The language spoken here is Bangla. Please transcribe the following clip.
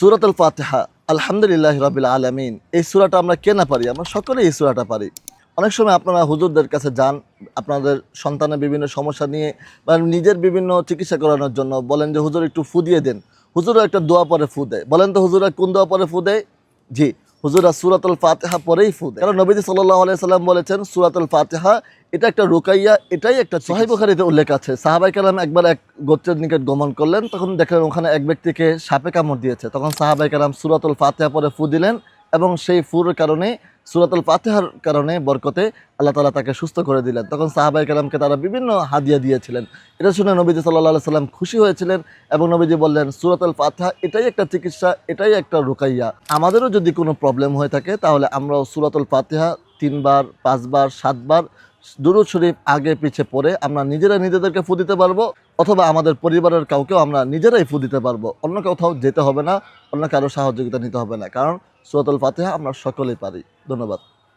সুরাতুল ফাতেহা, আলহামদুলিল্লাহ রবিল আলমিন। এই সুরাটা আমরা কেনা পারি? আমরা সকলেই এই সুরাটা পারি। অনেক সময় আপনারা হুজুরদের কাছে যান, আপনাদের সন্তানের বিভিন্ন সমস্যা নিয়ে বা নিজের বিভিন্ন চিকিৎসা করানোর জন্য বলেন যে, হুজুর, একটু ফু দিয়ে দেন। হুজুরও একটা দোয়া পরে ফু দেয়। বলেন তো, হুজুরা কোন দোয়া পরে ফু দেয়? জি। হুজুরা সুরাতুল ফাতেহা পরেই ফু দেয়। কারণ নবীজি সাল্লাহ আলাইসাল্লাম বলেছেন সুরাতুল ফাতেহা এটা একটা রুকাইয়া এটাই একটা সোহাই বুখারিতে উল্লেখ আছে। সাহাবাই কালাম একবার এক গোত্রের নিকট গমন করলেন তখন দেখলেন ওখানে এক ব্যক্তিকে সাপে কামড় দিয়েছে। তখন সাহাবাই কালাম সুরাতুল ফাতেহা পরে ফু দিলেন এবং সেই ফুর কারণে, সুরাতুল ফাতেহার কারণে বরকতে আল্লাহ তালা তাকে সুস্থ করে দিলেন। তখন সাহাবাই কালামকে তারা বিভিন্ন হাদিয়া দিয়েছিলেন। এটা শুনে নবীজি সাল্লাহ সাল্লাম খুশি হয়েছিলেন এবং নবীজি বললেন, সুরাতুল ফাতেহা এটাই একটা চিকিৎসা, এটাই একটা রুকাইয়া। আমাদেরও যদি কোনো প্রবলেম হয়ে থাকে, তাহলে আমরাও সুরাতুল ফাতেহা তিনবার, পাঁচবার, সাতবার দুরুদ শরীফ আগে পিছে পড়ে আমরা নিজেরা নিজেদেরকে ফু দিতে পারব, অথবা আমাদের পরিবারের কাউকেও আমরা নিজেরাই ফু দিতে পারব। অন্য কোথাও যেতে হবে না, অন্য কারও সহযোগিতা নিতে হবে না। কারণ সুরাতুল ফাতেহা আমরা সকলেই পারি। ধন্যবাদ।